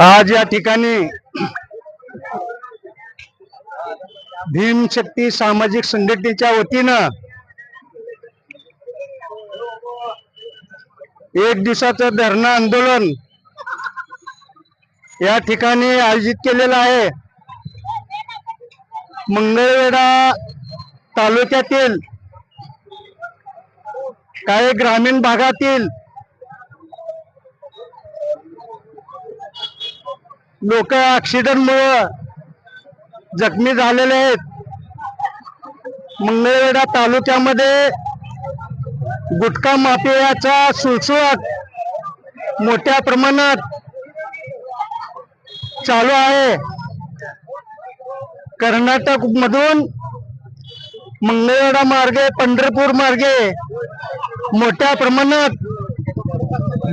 आज या ठिकाणी भीमशक्ती सामाजिक संघटनेच्या वतीनं एक दिवसाचं धरणं आंदोलन या ठिकाणी आयोजित केलेलं आहे. मंगळवेढा तालुक्यातील काही ग्रामीण भागातील लोक ऍक्सिडेंटमुळं जखमी झालेले आहेत. मंगळवेढा तालुक्यामध्ये गुटखा माफियाचा सुळसुळाट मोठ्या प्रमाणात चालू आहे. कर्नाटक मधून मंगळवेढा मार्गे पंढरपूर मार्गे मोठ्या प्रमाणात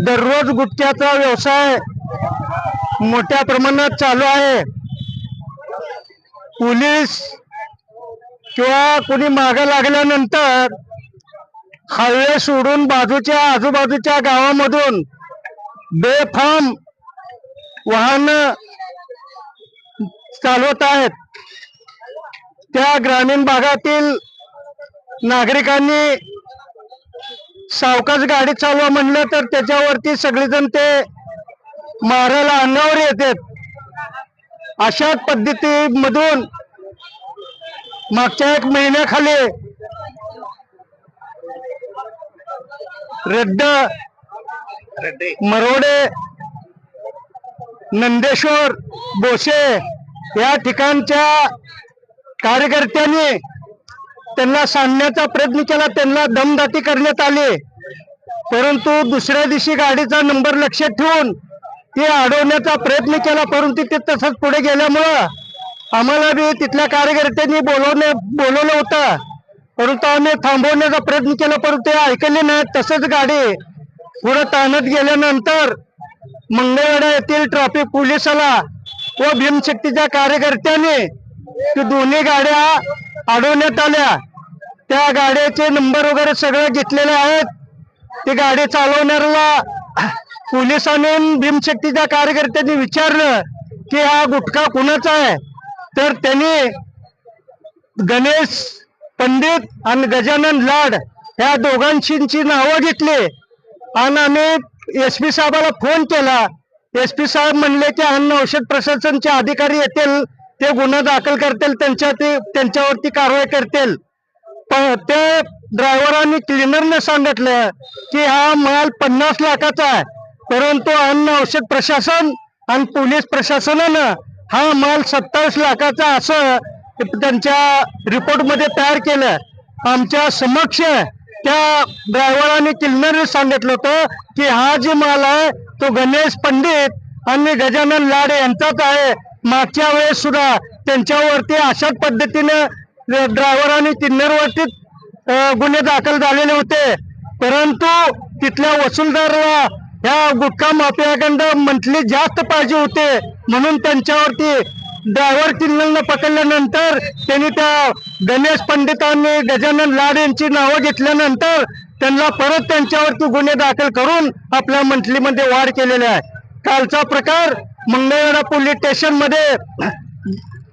दररोज गुटख्याचा व्यवसाय मोठ्या प्रमाणात चालू आहे. पोलीस किंवा कोणी मागे लागल्यानंतर हायवे सोडून बाजूच्या आजूबाजूच्या गावामधून बेफाम वाहन चालवत आहेत. त्या ग्रामीण भागातील नागरिकांनी सावकाश गाडी चालवा म्हणलं तर त्याच्यावरती सगळेजण ते मारायला अंगावर येतात. अशाच पद्धतीमधून मागच्या एक महिन्याखाली रद्द मरोडे नंदेश्वर बोसे या ठिकाणच्या कार्यकर्त्यांनी त्यांना सांगण्याचा प्रयत्न केला. त्यांना दमदाटी करण्यात आली. परंतु दुसऱ्या दिवशी गाडीचा नंबर लक्षात ठेवून ते अडवण्याचा प्रयत्न केला परंतु ते तसंच पुढे गेल्यामुळं आम्हाला बी तिथल्या कार्यकर्त्यांनी बोलवणे बोलवलं होतं. परंतु आम्ही थांबवण्याचा प्रयत्न केला परंतु ते ऐकले नाही तसंच गाडी पुढं ताणत गेल्यानंतर मंगळवेढा येथील ट्रॅफिक पोलिसाला व भीमशक्तीच्या कार्यकर्त्यांनी ते दोन्ही गाड्या अडवण्यात आल्या. त्या गाड्याचे नंबर वगैरे सगळं घेतलेले आहेत. ती गाडी चालवणाऱ्याला पोलिसांनी आणि भीमशक्तीच्या कार्यकर्त्यांनी विचारलं की हा गुटखा कुणाचा आहे? तर त्यांनी गणेश पंडित आणि गजानन लाड या दोघांची नावं घेतली. आणि आम्ही एस पी साहेबाला फोन केला. एस पी साहेब म्हणले की अन्न औषध प्रशासनचे अधिकारी येतील ते गुन्हा दाखल करतील त्यांच्या ते त्यांच्यावरती कारवाई करतील. पण ते ड्रायव्हरांनी क्लिनरने सांगितलं की हा माल पन्नास लाखाचा आहे. परंतु अन्न औषध प्रशासन आणि पोलीस प्रशासनानं हा माल सत्तावीस लाखाचा असं त्यांच्या रिपोर्टमध्ये तयार केलं. आमच्या समक्ष त्या ड्रायव्हरांनी किल्लरने सांगितलं होतं की हा जे माल आहे तो गणेश पंडित आणि गजानन लाडे यांचाच आहे. मागच्या वेळेस सुद्धा त्यांच्यावरती अशाच पद्धतीनं ड्रायव्हरांनी किन्नरवरती गुन्हे दाखल झालेले होते. परंतु तिथल्या वसुलदार ह्या गुटखा माफियाकडं मंथली जास्त पाहिजे होते. म्हणून त्यांच्यावरती ड्रायव्हर किन्नरनं पकडल्यानंतर त्यांनी त्या गणेश पंडित आणि गजानन लाड यांची नावं घेतल्यानंतर त्यांना परत त्यांच्यावरती गुन्हे दाखल करून आपल्या मंथलीमध्ये वाढ केलेली आहे. कालचा प्रकार मंगळवेढा पोलीस स्टेशनमध्ये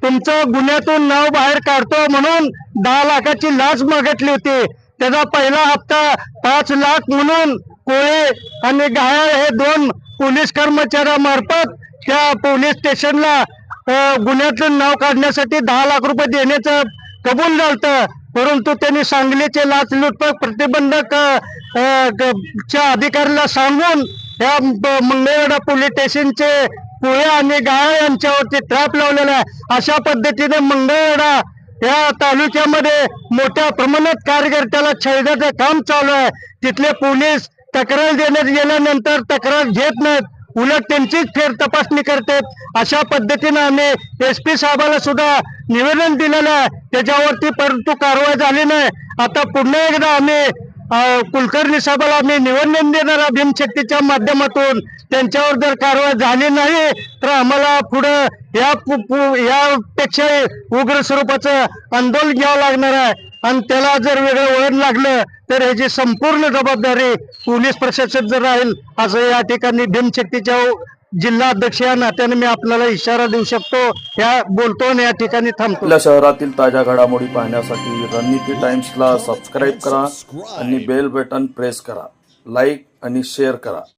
तुमचं गुन्ह्यातून नाव बाहेर काढतो म्हणून दहा लाखाची लाच मागितली होती. त्याचा पहिला हप्ता पाच लाख म्हणून कोळे आणि गायाळ हे दोन पोलीस कर्मचाऱ्यामार्फत त्या पोलीस स्टेशनला गुन्ह्यातून नाव काढण्यासाठी दहा लाख रुपये देण्याचं कबूल झालं परंतु त्यांनी सांगलीचे लाच प्रतिबंधक च्या अधिकाऱ्याला सांगून या ब- मंगळवेढा पोलीस स्टेशनचे कोळे आणि गाळ यांच्यावरती ट्रॅप लावलेला आहे. अशा पद्धतीने मंगळवेढा या तालुक्यामध्ये मोठ्या प्रमाणात कार्यकर्त्याला छळण्याचं काम चालू आहे. तिथले पोलीस तक्रार देण्यात गेल्यानंतर तक्रार घेत नाहीत. उलट त्यांचीच फेर तपासणी करतात. अशा पद्धतीनं आम्ही एस पी साहेबाला सुद्धा निवेदन दिलेलं आहे. त्याच्यावरती परंतु कारवाई झाली नाही. आता पुन्हा एकदा आम्ही कुलकर्णी साहेबाला आम्ही निवेदन देणार आहे भीमशक्तीच्या माध्यमातून. त्यांच्यावर जर कारवाई झाली नाही तर आम्हाला पुढं या यापेक्षा उग्र स्वरूपाचं आंदोलन घ्यावं लागणार आहे. आणि त्याला जर वेगळं वळण लागलं तर ह्याची संपूर्ण जबाबदारी पोलीस प्रशासन जर राहील असं या ठिकाणी भीमशक्तीच्या जिल्हा अध्यक्ष या नात्याने मी आपल्याला इशारा देऊ शकतो. या बोलतो आणि या ठिकाणी थांबतो. आपल्या शहरातील ताज्या घडामोडी पाहण्यासाठी रणनीती टाइम्सला सबस्क्राईब करा आणि बेल बटन प्रेस करा. लाईक आणि शेअर करा.